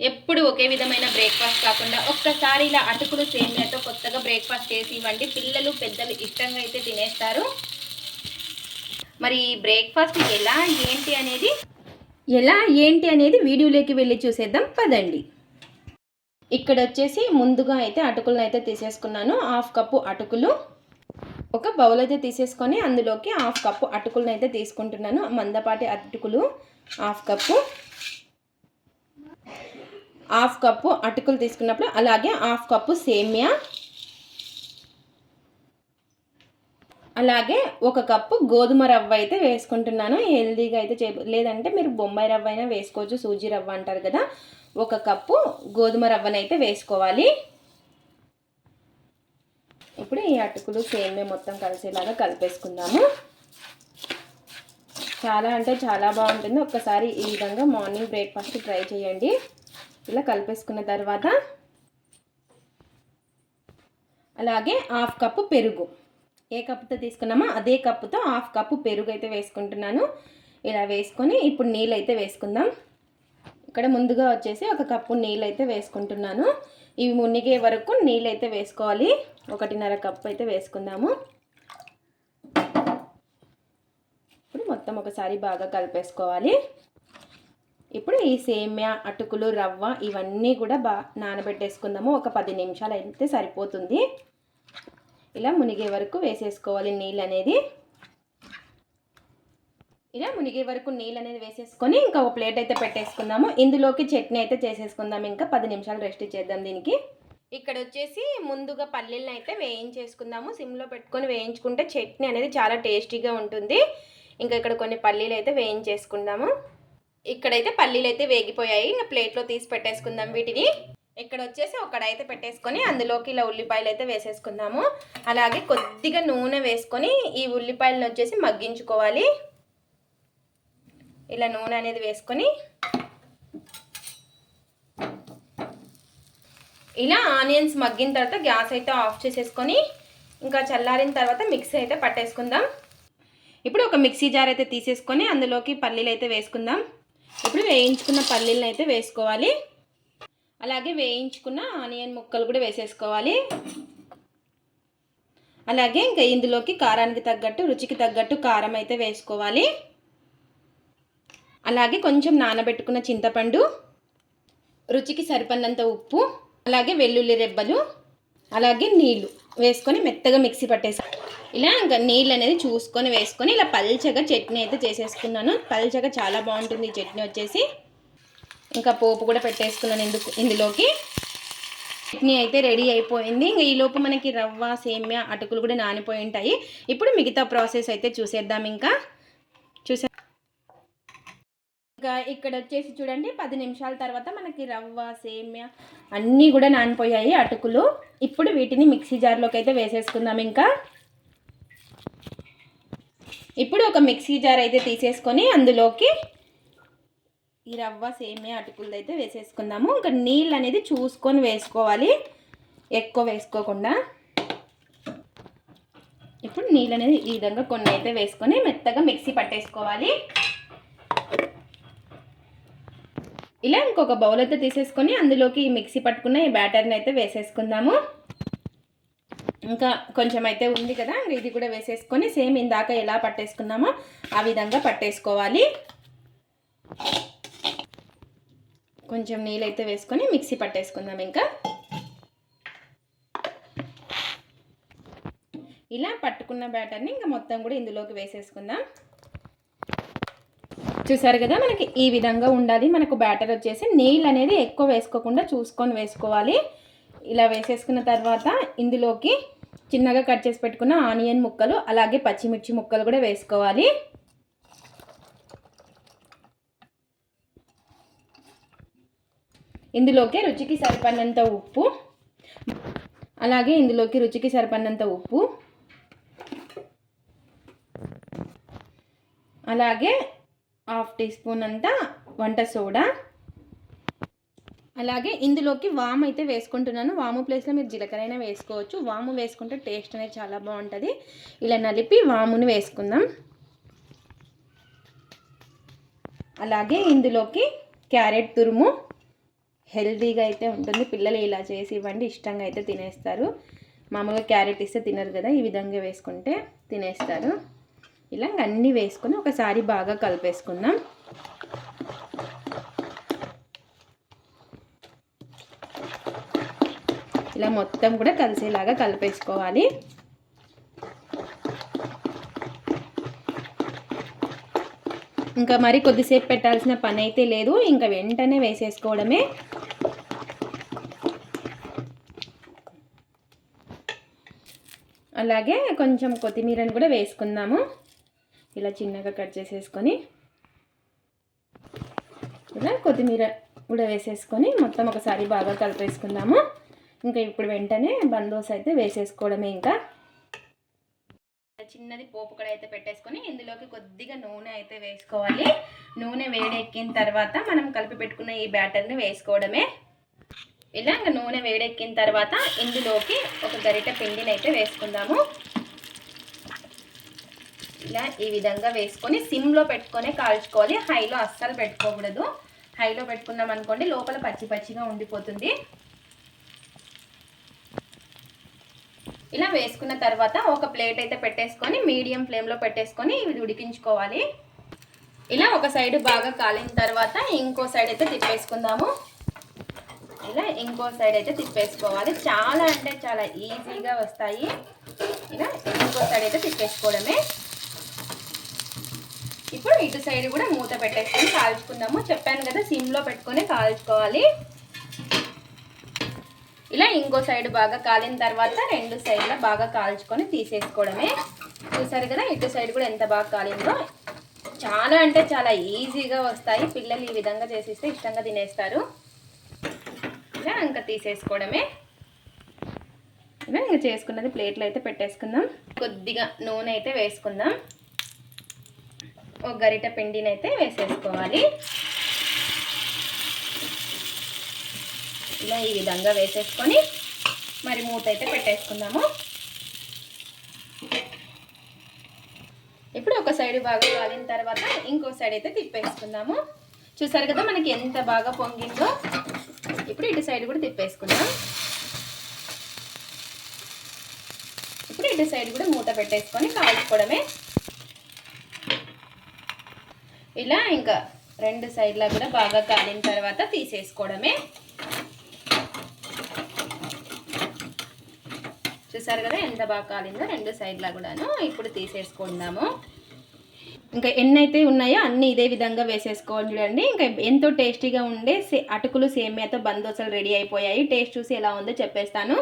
ఎప్పుడు ఒకే విధమైన బ్రేక్ఫాస్ట్ కాకుండా ఒక్కసారి ఇలా అటుకులు సేమియాతో కొత్తగా బ్రేక్ఫాస్ట్ చేసి ఇవ్వండి. పిల్లలు పెద్దలు ఇష్టంగా అయితే తినేస్తారు. మరి ఈ బ్రేక్ఫాస్ట్ ఎలా ఏంటి అనేది ఎలా ఏంటి అనేది వీడియోలోకి వెళ్ళి చూసేద్దాం. పదండి. ఇక్కడ వచ్చేసి ముందుగా అయితే అటుకులను అయితే తీసేసుకున్నాను. హాఫ్ కప్పు అటుకులు. ఒక బౌల్ అయితే తీసేసుకొని అందులోకి హాఫ్ కప్పు అటుకులను అయితే తీసుకుంటున్నాను. మందపాటి అటుకులు హాఫ్ కప్పు. హాఫ్ కప్పు అటుకులు తీసుకున్నప్పుడు అలాగే హాఫ్ కప్పు సేమియా. అలాగే ఒక కప్పు గోధుమ రవ్వ అయితే వేసుకుంటున్నాను. హెల్దీగా అయితే చే లేదంటే మీరు బొంబాయి రవ్వ అయినా వేసుకోవచ్చు సూజీ రవ్వ అంటారు కదా. ఒక కప్పు గోధుమ రవ్వనైతే వేసుకోవాలి. ఇప్పుడు ఈ అటుకులు సేమే మొత్తం కలిసేలాగా కలిపేసుకుందాము. చాలా అంటే చాలా బాగుంటుంది. ఒక్కసారి ఈ విధంగా మార్నింగ్ బ్రేక్ఫాస్ట్ ట్రై చేయండి. ఇలా కలిపేసుకున్న తర్వాత అలాగే హాఫ్ కప్పు పెరుగు. ఏ కప్పుతో తీసుకున్నామో అదే కప్పుతో హాఫ్ కప్పు పెరుగు అయితే వేసుకుంటున్నాను. ఇలా వేసుకొని ఇప్పుడు నీళ్ళు అయితే వేసుకుందాం. ఇక్కడ ముందుగా వచ్చేసి ఒక కప్పు నీళ్ళు అయితే వేసుకుంటున్నాను. ఇవి మునిగే వరకు నీళ్ళు అయితే వేసుకోవాలి. ఒకటిన్నర కప్పు అయితే వేసుకుందాము. ఇప్పుడు మొత్తం ఒకసారి బాగా కలిపేసుకోవాలి. ఇప్పుడు ఈ సేమ్యా అటుకులు రవ్వ ఇవన్నీ కూడా బా నానబెట్టేసుకుందాము. ఒక పది నిమిషాలు అయితే సరిపోతుంది. ఇలా మునిగే వరకు వేసేసుకోవాలి నీళ్ళు అనేది ఇలా మునిగే వరకు నీళ్ళు అనేది వేసేసుకొని ఇంకా ఒక ప్లేట్ అయితే పెట్టేసుకుందాము. ఇందులోకి చట్నీ అయితే చేసేసుకుందాం. ఇంకా పది నిమిషాలు రెస్ట్ చేద్దాం దీనికి. ఇక్కడ వచ్చేసి ముందుగా పల్లీలను అయితే వేయించేసుకుందాము. సిమ్లో పెట్టుకొని వేయించుకుంటే చట్నీ అనేది చాలా టేస్టీగా ఉంటుంది. ఇంకా ఇక్కడ కొన్ని పల్లీలు అయితే వేయించేసుకుందాము. ఇక్కడైతే పల్లీలు అయితే వేగిపోయాయి. ఇంకా ప్లేట్లో తీసి పెట్టేసుకుందాం వీటిని. ఇక్కడ వచ్చేసి ఒకడైతే పెట్టేసుకొని అందులోకి ఇలా ఉల్లిపాయలు అయితే వేసేసుకుందాము. అలాగే కొద్దిగా నూనె వేసుకొని ఈ ఉల్లిపాయలను వచ్చేసి మగ్గించుకోవాలి. ఇలా నూనె అనేది వేసుకొని. ఇలా ఆనియన్స్ మగ్గిన తర్వాత గ్యాస్ అయితే ఆఫ్ చేసేసుకొని ఇంకా చల్లారిన తర్వాత మిక్సీ అయితే పట్టేసుకుందాం. ఇప్పుడు ఒక మిక్సీ జార్ అయితే తీసేసుకొని అందులోకి పల్లీలు అయితే వేసుకుందాం. ఇప్పుడు వేయించుకున్న పల్లీలను అయితే వేసుకోవాలి. అలాగే వేయించుకున్న ఆనియన్ ముక్కలు కూడా వేసేసుకోవాలి. అలాగే ఇంకా ఇందులోకి కారానికి తగ్గట్టు రుచికి తగ్గట్టు కారం అయితే వేసుకోవాలి. అలాగే కొంచెం నానబెట్టుకున్న చింతపండు రుచికి సరిపడినంత ఉప్పు అలాగే వెల్లుల్లి రెబ్బలు అలాగే నీళ్ళు వేసుకొని మెత్తగా మిక్సీ పట్టేసాను ఇలా ఇంకా నీళ్ళు అనేది చూసుకొని వేసుకొని ఇలా పల్చగా చట్నీ అయితే చేసేసుకున్నాను. పల్చగా చాలా బాగుంటుంది చట్నీ వచ్చేసి. ఇంకా పోపు కూడా పెట్టేసుకున్నాను ఇందుకు ఇందులోకి. చట్నీ అయితే రెడీ అయిపోయింది. ఇంకా ఈలోపు మనకి రవ్వ సేమ్యా అటుకులు కూడా నానిపోయి ఉంటాయి. ఇప్పుడు మిగతా ప్రాసెస్ అయితే చూసేద్దాం ఇంకా. చూసే ఇంకా ఇక్కడ వచ్చేసి చూడండి పది నిమిషాల తర్వాత మనకి రవ్వ సేమ్యా అన్నీ కూడా నానిపోయాయి అటుకులు. ఇప్పుడు వీటిని మిక్సీ జార్లోకి అయితే వేసేసుకుందాం ఇంకా. ఇప్పుడు ఒక మిక్సీ జార్ అయితే తీసేసుకొని అందులోకి ఈ రవ్వ సేమియా అటుకులది అయితే వేసేసుకుందాము. ఇంకా నీళ్ళు అనేది చూసుకొని వేసుకోవాలి. ఎక్కువ వేసుకోకుండా. ఇప్పుడు నీళ్ళు అనేది ఈ విధంగా కొన్ని అయితే వేసుకొని మెత్తగా మిక్సీ పట్టేసుకోవాలి. ఇలా ఇంకొక బౌల్ అయితే తీసేసుకొని అందులోకి ఈ మిక్సీ పట్టుకున్న ఈ బ్యాటర్ని అయితే వేసేసుకుందాము. ఇంకా కొంచెం అయితే ఉంది కదా ఇది కూడా వేసేసుకొని సేమ్ ఇందాక ఎలా పట్టేసుకున్నామో ఆ విధంగా పట్టేసుకోవాలి. కొంచెం నీళ్ళైతే వేసుకొని మిక్సీ పట్టేసుకుందాం ఇంకా. ఇలా పట్టుకున్న బ్యాటర్ని ఇంకా మొత్తం కూడా ఇందులోకి వేసేసుకుందాం. చూసారు కదా మనకి ఈ విధంగా ఉండాలి. మనకు బ్యాటర్ వచ్చేసి నీళ్ళు అనేది ఎక్కువ వేసుకోకుండా చూసుకొని వేసుకోవాలి. ఇలా వేసేసుకున్న తర్వాత ఇందులోకి చిన్నగా కట్ చేసి పెట్టుకున్న ఆనియన్ ముక్కలు అలాగే పచ్చిమిర్చి ముక్కలు కూడా వేసుకోవాలి. ఇందులోకి రుచికి సరిపడినంత ఉప్పు అలాగే ఇందులోకి రుచికి సరిపడినంత ఉప్పు అలాగే హాఫ్ టీ స్పూన్ అంతా వంట సోడా అలాగే ఇందులోకి వాము అయితే వేసుకుంటున్నాను. వాము ప్లేస్లో మీరు జీలకర్ర అయినా వేసుకోవచ్చు. వాము వేసుకుంటే టేస్ట్ అనేది చాలా బాగుంటుంది. ఇలా నలిపి వామును వేసుకుందాం. అలాగే ఇందులోకి క్యారెట్ తురుము. హెల్దీగా అయితే ఉంటుంది. పిల్లలు ఇలా చేసి ఇవ్వండి. ఇష్టంగా అయితే తినేస్తారు. మామూలుగా క్యారెట్ ఇస్తే తినరు కదా. ఈ విధంగా వేసుకుంటే తినేస్తారు. ఇలా అన్నీ వేసుకొని ఒకసారి బాగా కలిపేసుకుందాం. ఇలా మొత్తం కూడా కలిసేలాగా కలిపేసుకోవాలి. ఇంకా మరి కొద్దిసేపు పెట్టాల్సిన పని అయితే లేదు. ఇంకా వెంటనే వేసేసుకోవడమే. అలాగే కొంచెం కొత్తిమీరని కూడా వేసుకుందాము. ఇలా చిన్నగా కట్ చేసేసుకొని. ఇలా కొత్తిమీర కూడా వేసేసుకొని మొత్తం ఒకసారి బాగా కలిపేసుకుందాము. ఇంకా ఇప్పుడు వెంటనే బందోస్ అయితే వేసేసుకోవడమే ఇంకా. చిన్నది పోపు కూడా అయితే పెట్టేసుకొని ఇందులోకి కొద్దిగా నూనె అయితే వేసుకోవాలి. నూనె వేడెక్కిన తర్వాత మనం కలిపి పెట్టుకున్న ఈ బ్యాటర్ని వేసుకోవడమే. ఇలా ఇంకా నూనె వేడెక్కిన తర్వాత ఇందులోకి ఒక గరిట పిండిని అయితే వేసుకుందాము. ఇలా ఈ విధంగా వేసుకొని సిమ్లో పెట్టుకొని కాల్చుకోవాలి. హైలో అస్సలు పెట్టుకోకూడదు. హైలో పెట్టుకున్నాం అనుకోండి లోపల పచ్చి పచ్చిగా ఉండిపోతుంది. ఇలా వేసుకున్న తర్వాత ఒక ప్లేట్ అయితే పెట్టేసుకొని మీడియం ఫ్లేమ్లో పెట్టేసుకొని ఇవి ఉడికించుకోవాలి. ఇలా ఒక సైడ్ బాగా కాలిన తర్వాత ఇంకో సైడ్ అయితే తిప్పేసుకుందాము. ఇలా ఇంకో సైడ్ అయితే తిప్పేసుకోవాలి. చాలా అంటే చాలా ఈజీగా వస్తాయి. ఇలా ఇంకో సైడ్ అయితే తిప్పేసుకోవడమే. ఇప్పుడు ఇటు సైడ్ కూడా మూత పెట్టేసుకొని కాల్చుకుందాము. చెప్పాను కదా సిమ్లో పెట్టుకొని కాల్చుకోవాలి. ఇలా ఇంకో సైడ్ బాగా కాలిన తర్వాత రెండు సైడ్ల బాగా కాల్చుకొని తీసేసుకోవడమే. చూసారు కదా ఇటు సైడ్ కూడా ఎంత బాగా కాలిందో. చాలా అంటే చాలా ఈజీగా వస్తాయి. పిల్లలు ఈ విధంగా చేసిస్తే ఇష్టంగా తినేస్తారు. ఇలా ఇంకా తీసేసుకోవడమే. ఇలా ఇంకా చేసుకున్నది ప్లేట్లు అయితే పెట్టేసుకుందాం. కొద్దిగా నూనె అయితే వేసుకుందాం. ఒక గరిట పిండిని అయితే వేసేసుకోవాలి. ఇలా ఈ విధంగా వేసేసుకొని మరి మూత అయితే పెట్టేసుకుందాము. ఇప్పుడు ఒక సైడ్ బాగా కాలిన తర్వాత ఇంకో సైడ్ అయితే తిప్పేసుకుందాము. చూసారు కదా మనకి ఎంత బాగా పొంగిందో? ఇప్పుడు ఇటు సైడ్ కూడా తిప్పేసుకుందాం. ఇప్పుడు ఇటు సైడ్ కూడా మూత పెట్టేసుకొని కాల్చుకోవడమే. ఇలా ఇంకా రెండు సైడ్లా కూడా బాగా కాలిన తర్వాత తీసేసుకోవడమే. చూసారు కదా ఎంత బాగా కాలిందో రెండు సైడ్లా కూడాను ఇప్పుడు తీసేసుకుందాము. ఇంకా ఎన్ని అయితే ఉన్నాయో అన్నీ ఇదే విధంగా వేసేసుకోవాలి చూడండి. ఇంకా ఎంతో టేస్టీగా ఉండే అటుకులు సేమియాతో బందోసలు రెడీ అయిపోయాయి. టేస్ట్ చూసి ఎలా ఉందో చెప్పేస్తాను.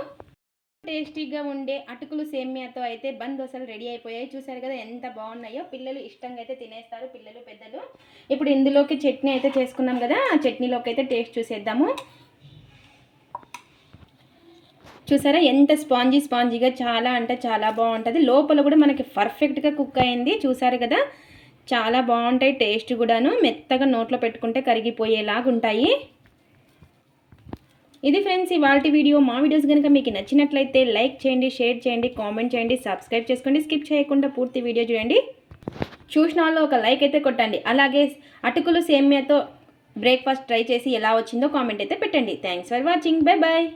టేస్టీగా ఉండే అటుకులు సేమియాతో అయితే బందోసలు రెడీ అయిపోయాయి. చూసారు కదా ఎంత బాగున్నాయో. పిల్లలు ఇష్టంగా అయితే తినేస్తారు పిల్లలు పెద్దలు. ఇప్పుడు ఇందులోకి చట్నీ అయితే చేసుకున్నాం కదా ఆ చట్నీలోకి అయితే టేస్ట్ చూసేద్దాము. చూసారా? ఎంత స్పాంజీ స్పాంజీగా చాలా అంటే చాలా బాగుంటుంది. లోపల కూడా మనకి పర్ఫెక్ట్గా కుక్ అయింది. చూసారు కదా? చాలా బాగుంటాయి. టేస్ట్ కూడాను మెత్తగా నోట్లో పెట్టుకుంటే కరిగిపోయేలాగా ఉంటాయి. ఇది ఫ్రెండ్స్ ఇవాళ వీడియో. మా వీడియోస్ కనుక మీకు నచ్చినట్లయితే లైక్ చేయండి షేర్ చేయండి కామెంట్ చేయండి సబ్స్క్రైబ్ చేసుకోండి స్కిప్ చేయకుండా పూర్తి వీడియో చూడండి. చూసిన వాళ్ళు ఒక లైక్ అయితే కొట్టండి. అలాగే అటుకులు సేమ్యాతో బ్రేక్ఫాస్ట్ ట్రై చేసి ఎలా వచ్చిందో కామెంట్ అయితే పెట్టండి. Thanks for watching. Bye bye